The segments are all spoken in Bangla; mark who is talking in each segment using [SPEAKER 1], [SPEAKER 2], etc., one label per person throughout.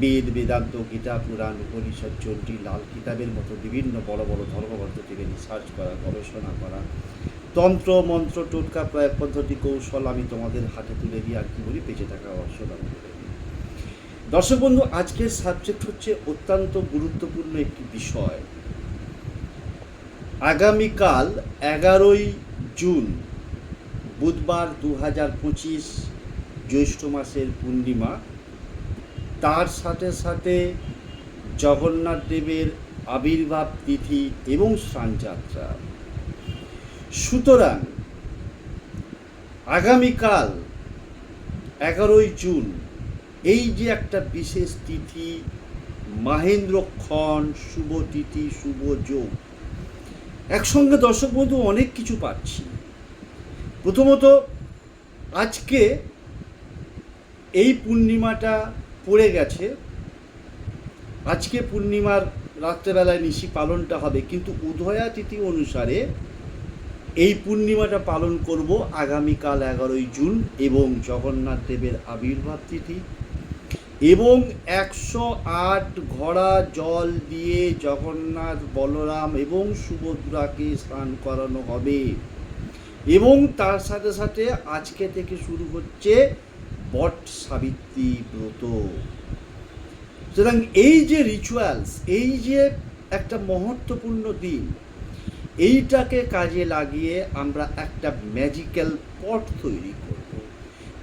[SPEAKER 1] বেদ, বেদান্ত, গীতা, পুরাণ, উপনিষদ চণ্ডী লাল কিতাবের মতো বিভিন্ন বড় বড় ধর্মগ্রন্থ থেকে রিসার্চ করা, গবেষণা করা। তন্ত্র, মন্ত্র, টোটকা, প্রয়োগ পদ্ধতি, কৌশল আমি তোমাদের হাতে তুলে দিয়ে আর কি বলি, বেঁচে থাকা করে দিই দর্শক বন্ধু, আজকের সাবজেক্ট হচ্ছে অত্যন্ত গুরুত্বপূর্ণ একটি বিষয়। আগামীকাল এগারোই জুন, বুধবার দু হাজার পঁচিশ জ্যৈষ্ঠ মাসের পূর্ণিমা। তার সাথে সাথে জগন্নাথ দেবের আবির্ভাব তিথি এবং স্নানযাত্রা। সুতরাং আগামীকাল এগারোই জুন এই যে একটা বিশেষ তিথি, মাহেন্দ্রক্ষণ, শুভ তিথি, শুভ যোগ, একসঙ্গে দর্শক বন্ধু অনেক কিছু পাচ্ছি। প্রথমত আজকে এই পূর্ণিমাটা পড়ে গেছে। আজকে পূর্ণিমার রাত্রেবেলায় নিশি পালনটা হবে, কিন্তু উদয়া তিথি অনুসারে এই পূর্ণিমাটা পালন করব আগামীকাল এগারোই জুন এবং জগন্নাথ দেবের আবির্ভাব তিথি। এবং একশো আট ঘোড়া জল দিয়ে জগন্নাথ, বলরাম এবং সুভদ্রাকে স্নান করানো হবে। এবং তার সাথে সাথে আজকে থেকে শুরু হচ্ছে বট সাবিত্রী ব্রত। সুতরাং এই যে রিচুয়ালস এই যে একটা মহত্বপূর্ণ দিন, এইটাকে কাজে লাগিয়ে আমরা একটা ম্যাজিক্যাল পট তৈরি করব।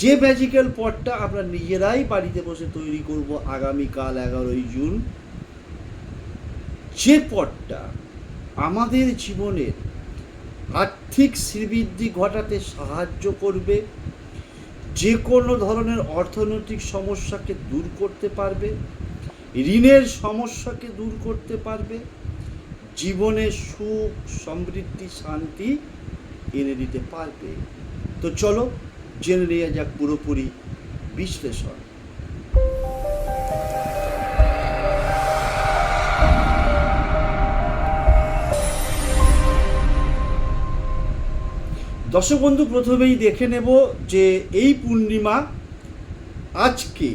[SPEAKER 1] যে ম্যাজিক্যাল পটটা আমরা নিজেরাই বাড়িতে বসে তৈরি করব আগামীকাল এগারোই জুন, যে পটটা আমাদের জীবনের আর্থিক শ্রীবৃদ্ধি ঘটাতে সাহায্য করবে যে কোনো ধরনের অর্থনৈতিক সমস্যাকে দূর করতে পারবে, ঋণের সমস্যাকে দূর করতে পারবে, জীবনে সুখ, সমৃদ্ধি, শান্তি এনে দিতে পারবে। তো চলো জেনে নেওয়া যাক পুরোপুরি বিশ্লেষণ। দর্শক বন্ধু প্রথমেই দেখে নেব যে এই পূর্ণিমা আজকে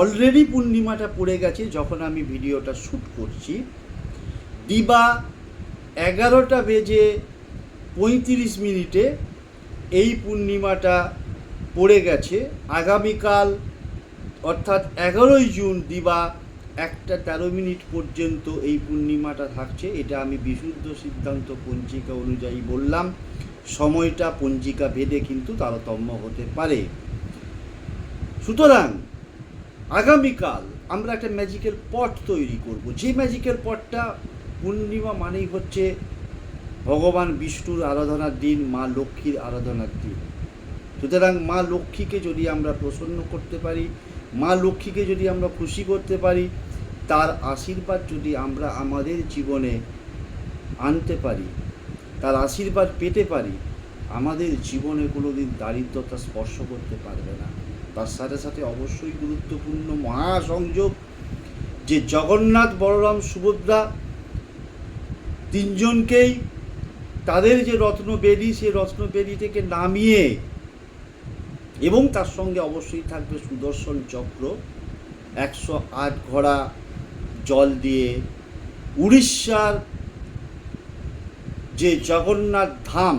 [SPEAKER 1] অলরেডি পূর্ণিমাটা পড়ে গেছে যখন আমি ভিডিওটা শ্যুট করছি। দিবা এগারোটা বেজে পঁয়ত্রিশ মিনিটে এই পূর্ণিমাটা পড়ে গেছে। আগামীকাল অর্থাৎ এগারোই জুন দিবা একটা তেরো মিনিট পর্যন্ত এই পূর্ণিমাটা থাকছে। এটা আমি বিশুদ্ধ সিদ্ধান্ত পঞ্জিকা অনুযায়ী বললাম। সময়টা পঞ্জিকা ভেদে কিন্তু তারতম্য হতে পারে। সুতরাং আগামীকাল আমরা একটা ম্যাজিকের পট তৈরি করব। যে ম্যাজিকের পটটা পূর্ণিমা মানেই হচ্ছে ভগবান বিষ্ণুর আরাধনার দিন, মা লক্ষ্মীর আরাধনার দিন। সুতরাং মা লক্ষ্মীকে যদি আমরা প্রসন্ন করতে পারি, মা লক্ষ্মীকে যদি আমরা খুশি করতে পারি, তার আশীর্বাদ যদি আমরা আমাদের জীবনে আনতে পারি তার আশীর্বাদ পেতে পারি, আমাদের জীবনে কোনো দিন দারিদ্রতা স্পর্শ করতে পারবে না। তার সাথে সাথে অবশ্যই গুরুত্বপূর্ণ মহাসংযোগ যে জগন্নাথ, বলরাম, সুভদ্রা তিনজনকেই তাদের যে রত্নবেদী সেই রত্নবেদী থেকে নামিয়ে এবং তার সঙ্গে অবশ্যই থাকবে সুদর্শন চক্র। একশো আট ঘোড়া জল দিয়ে উড়িষ্যার যে জগন্নাথ ধাম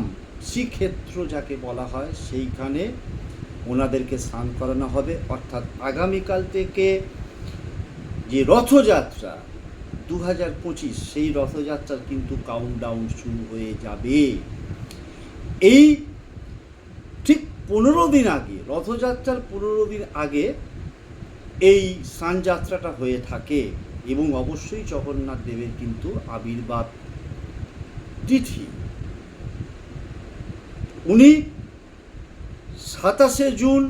[SPEAKER 1] শ্রীক্ষেত্র যাকে বলা হয়, সেইখানে ওনাদেরকে স্নান করানো হবে। অর্থাৎ আগামীকাল থেকে যে রথযাত্রা দু হাজার পঁচিশ, সেই রথযাত্রার কিন্তু কাউন্টডাউন শুরু হয়ে যাবে। এই ঠিক পনেরো দিন আগে, রথযাত্রার পনেরো দিন আগে এই স্নানযাত্রাটা হয়ে থাকে এবং অবশ্যই জগন্নাথ দেবের কিন্তু আবির্ভাব তিথি। উনি সাতাশে জুন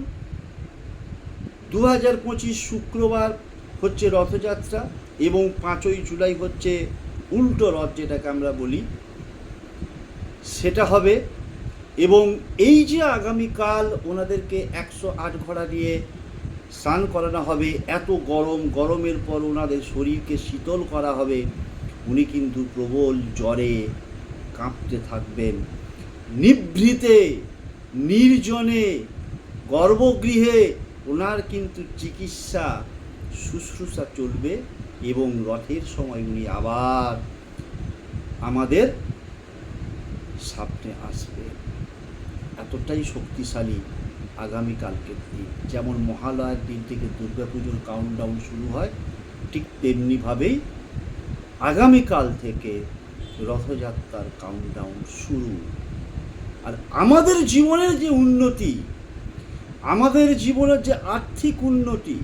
[SPEAKER 1] দু হাজার পঁচিশ শুক্রবার হচ্ছে রথযাত্রা এবং পাঁচই জুলাই হচ্ছে উল্টো রথ যেটাকে আমরা বলি। সেটা হবে এবং এই যে আগামীকাল ওনাদেরকে একশো আট ঘোড়া দিয়ে স্নান করানো হবে, এত গরম, গরমের পর ওনাদের শরীরকে শীতল করা হবে, উনি কিন্তু প্রবল জ্বরে কাঁপতে থাকবেন। নিভৃতে, নির্জনে, গর্ভগৃহে ওনার কিন্তু চিকিৎসা, শুশ্রূষা চলবে এবং রথের সময় উনি আবার আমাদের সামনে আসবে। এতটাই শক্তিশালী আগামীকালকের দিন। যেমন মহালয়ার দিন থেকে দুর্গাপুজোর কাউন্টডাউন শুরু হয়, ঠিক তেমনিভাবেই আগামীকাল থেকে রথযাত্রার কাউন্টডাউন শুরু। আর আমাদের জীবনের যে উন্নতি, আমাদের জীবনের যে আর্থিক উন্নতি,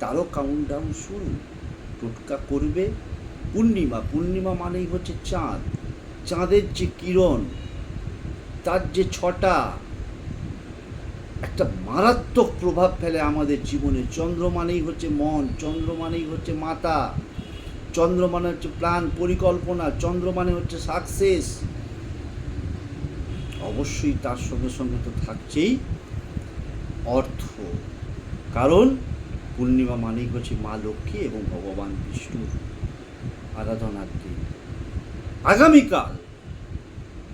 [SPEAKER 1] তারও কাউন্টডাউন শুরু। টোটকা করবে পূর্ণিমা। পূর্ণিমা মানেই হচ্ছে চাঁদ। চাঁদের যে কিরণ, তার যে ছটা, একটা মারাত্মক প্রভাব ফেলে আমাদের জীবনে। চন্দ্র মানেই হচ্ছে মন, চন্দ্র মানেই হচ্ছে মাতা। চন্দ্র মানে হচ্ছে প্ল্যান, পরিকল্পনা চন্দ্র মানে হচ্ছে সাকসেস অবশ্যই তার সঙ্গে সঙ্গে তো থাকছেই অর্থ। কারণ পূর্ণিমা মানেই হচ্ছে মা লক্ষ্মী এবং ভগবান বিষ্ণুর আরাধনার দিন আগামীকাল,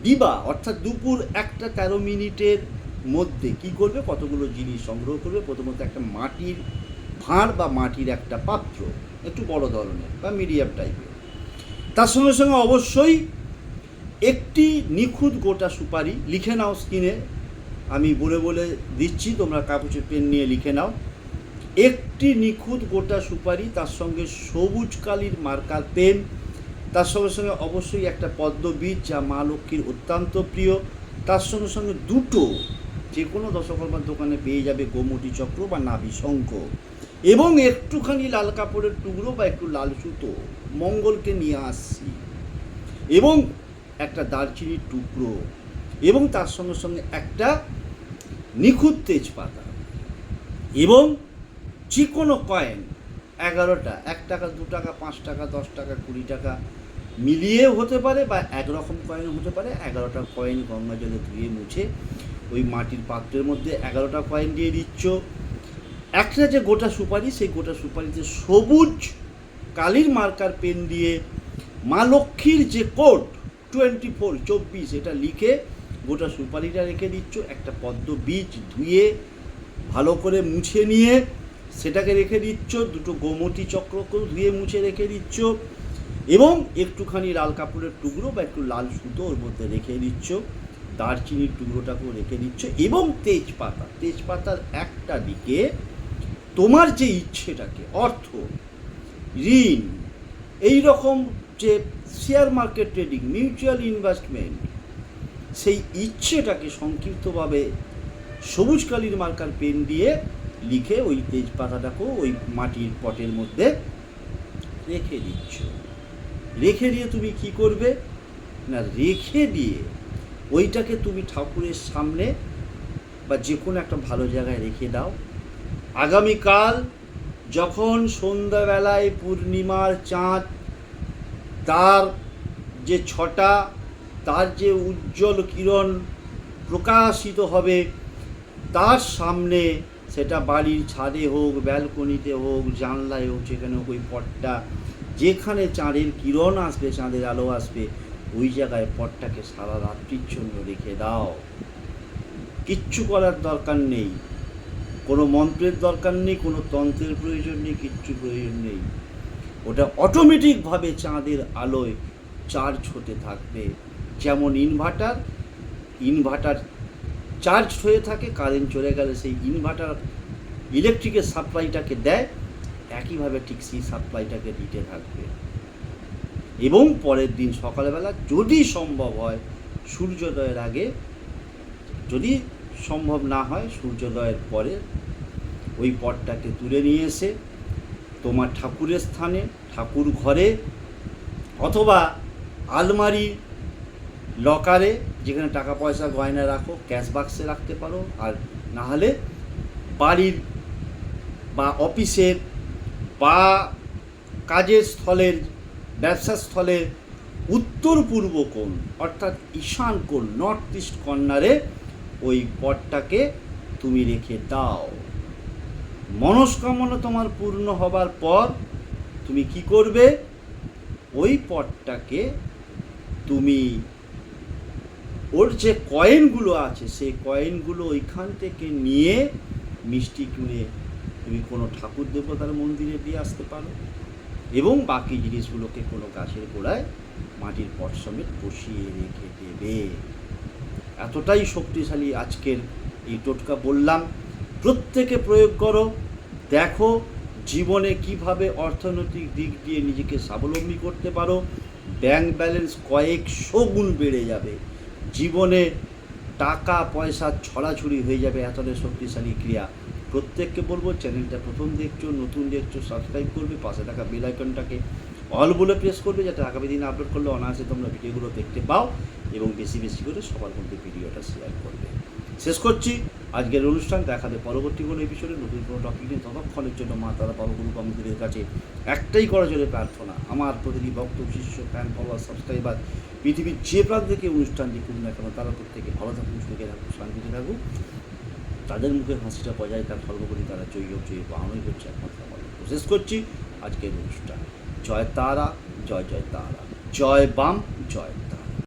[SPEAKER 1] দিবা, অর্থাৎ দুপুর একটা তেরো মিনিটের মধ্যে কি করবে? কতগুলো জিনিস সংগ্রহ করবে? প্রথমত একটা মাটির ভাঁড় বা মাটির একটা পাত্র। একটু বড় ধরনের বা মিডিয়াম টাইপের তার সঙ্গে সঙ্গে অবশ্যই একটি নিখুঁত গোটা সুপারি লিখে নাও স্ক্রিনে। আমি বলে বলে দিচ্ছি, তোমরা কাগজে পেন নিয়ে লিখে নাও। একটি নিখুঁত গোটা সুপারি, তার সঙ্গে সবুজ কালির মার্কার পেন, তার সঙ্গে সঙ্গে অবশ্যই একটা পদ্ম বীজ যা মা লক্ষ্মীর অত্যন্ত প্রিয়। তার সঙ্গে সঙ্গে দুটো যে কোনো দশকর্মার দোকানে পেয়ে যাবে গোমতি চক্র বা নাভি শঙ্খ এবং একটুখানি লাল কাপড়ের টুকরো বা একটু লাল সুতো মঙ্গলকে নিয়ে আসছি। এবং একটা দারচিনির টুকরো এবং তার সঙ্গে সঙ্গে একটা নিখুঁত তেজপাতা এবং যে কোনো কয়েন, এগারোটা, এক টাকা, দু টাকা, পাঁচ টাকা, দশ টাকা, কুড়ি টাকা মিলিয়েও হতে পারে বা একরকম কয়েন হতে পারে। এগারোটা কয়েন গঙ্গা জলে ধুয়ে মুছে ওই মাটির পাত্রের মধ্যে এগারোটা কয়েন দিয়ে দিচ্ছ। একটা যে গোটা সুপারি, সেই গোটা সুপারিতে সবুজ কালির মার্কার পেন দিয়ে মা লক্ষ্মীর যে কোড টোয়েন্টি ফোর চব্বিশ, এটা লিখে গোটা সুপারিটা রেখে দিচ্ছ। একটা পদ্ম বীজ ধুয়ে, ভালো করে মুছে নিয়ে সেটাকে রেখে দিচ্ছ। দুটো গোমতী চক্রকেও ধুয়ে মুছে রেখে দিচ্ছ। এবং একটুখানি লাল কাপড়ের টুকরো বা একটু লাল সুতো ওর মধ্যে রেখে দিচ্ছ। দারচিনির টুকরোটাকেও রেখে দিচ্ছ। এবং তেজপাতা, তেজপাতার একটা দিকে তোমার যে ইচ্ছেটাকে, অর্থ, ঋণ, এই রকম যে share market trading mutual investment সেই ইচ্ছেটাকে সংক্ষিপ্তভাবে সবুজ কালির মার্কার পেন দিয়ে লিখে ওই তেজপাতাটাকেও ওই মাটির পটের মধ্যে রেখে দিচ্ছ। রেখে দিয়ে তুমি কি করবে? না, রেখে দিয়ে ওইটাকে তুমি ঠাকুরের সামনে বা যে কোনো একটা ভালো জায়গায় রেখে দাও। আগামীকাল যখন সন্ধ্যাবেলায় পূর্ণিমার চাঁদ, তার যে ছটা, তার যে উজ্জ্বল কিরণ প্রকাশিত হবে, তার সামনে সেটা বাড়ির ছাদে হোক, ব্যালকনিতে হোক, জানলায় হোক হোক, ওই পটটা, যেখানে চাঁদের কিরণ আসবে, চাঁদের আলো আসবে, ওই জায়গায় পটটাকে সারা রাত্রির জন্য রেখে দাও। কিচ্ছু করার দরকার নেই। কোনো মন্ত্রের দরকার নেই, কোনো তন্ত্রের প্রয়োজন নেই, কিচ্ছু প্রয়োজন নেই। ওটা অটোমেটিকভাবে চাঁদের আলোয় চার্জ হতে থাকবে। যেমন ইনভার্টার ইনভার্টার চার্জ হয়ে থাকে কারেন্ট চলে গেলে সেই ইনভার্টার ইলেকট্রিকের সাপ্লাইটাকে দেয়, একইভাবে ঠিক সেই সাপ্লাইটাকে দিতে থাকবে। এবং পরের দিন সকালবেলা যদি সম্ভব হয়, সূর্যোদয়ের আগে যদি সম্ভব না হয় সূর্যোদয়ের পরে ওই পটটাকে তুলে নিয়ে এসে তোমার ঠাকুরের স্থানে, ঠাকুর ঘরে অথবা আলমারি লকারে যেখানে টাকা পয়সা গয়না রাখো, ক্যাশ বাক্সে রাখতে পারো। আর না হলে বাড়ির বা অফিসের বা কাজের স্থলের, ব্যবসা স্থলের উত্তর পূর্ব কোণ, অর্থাৎ ঈশান কোণ নর্থ ইস্ট কর্নারে ওই পটটাকে তুমি রেখে দাও। মনস্কামনা তোমার পূর্ণ হবার পর তুমি কি করবে? ওই পটটাকে তুমি, ওর যে কয়েনগুলো আছে, সেই কয়েনগুলো ওইখান থেকে নিয়ে মিষ্টি কিনে তুমি কোনো ঠাকুর দেবতার মন্দিরে দিয়ে আসতে পারো এবং বাকি জিনিসগুলোকে কোনো গাছের গোড়ায় মাটির পট সমেত বসিয়ে রেখে দেবে। এতটাই শক্তিশালী আজকের এই টোটকা বললাম। প্রত্যেকে প্রয়োগ করো। দেখো জীবনে কীভাবে অর্থনৈতিক দিক দিয়ে নিজেকে স্বাবলম্বী করতে পারো। ব্যাংক ব্যালেন্স কয়েকশো গুণ বেড়ে যাবে। জীবনে টাকা, পয়সা ছড়াছড়ি হয়ে যাবে এতটাই শক্তিশালী ক্রিয়া। প্রত্যেককে বলব, চ্যানেলটা প্রথম দেখছ, নতুন দেখছ, সাবস্ক্রাইব করবে, পাশে থাকা বেল আইকনটাকে অল বলে প্রেস করবে, যাতে আগামী দিনে আপলোড করলে অনায়াসে তোমরা ভিডিওগুলো দেখতে পাও এবং বেশি বেশি করে সবার মধ্যে ভিডিওটা শেয়ার করবে। শেষ করছি। আজকের অনুষ্ঠান দেখাবে পরবর্তী কোনো এপিসোডে নতুন কোনো টপিক নিয়ে ততক্ষণের জন্য মা তারা বাবুগুরু বামুদের কাছে একটাই করা চলে প্রার্থনা। আমার প্রতিটি ভক্ত শিষ্য ফ্যান ফলোয়ার সাবস্ক্রাইবার পৃথিবীর যে প্রান্ত থেকে অনুষ্ঠান দেখুন না কেন, তারা প্রত্যেকে ভালো থাকুন, সুখে থাকুন, শান্তিতে থাকুক। তাদের মুখে হাসিটা বজায় তার সর্বোপরি তারা জয়ী হোক, জয়ী বাহানোই করছে একমাত্র লক্ষ্য। শেষ করছি। আজকের অনুষ্ঠান। জয় তারা জয় জয় তারা। জয় বাম জয়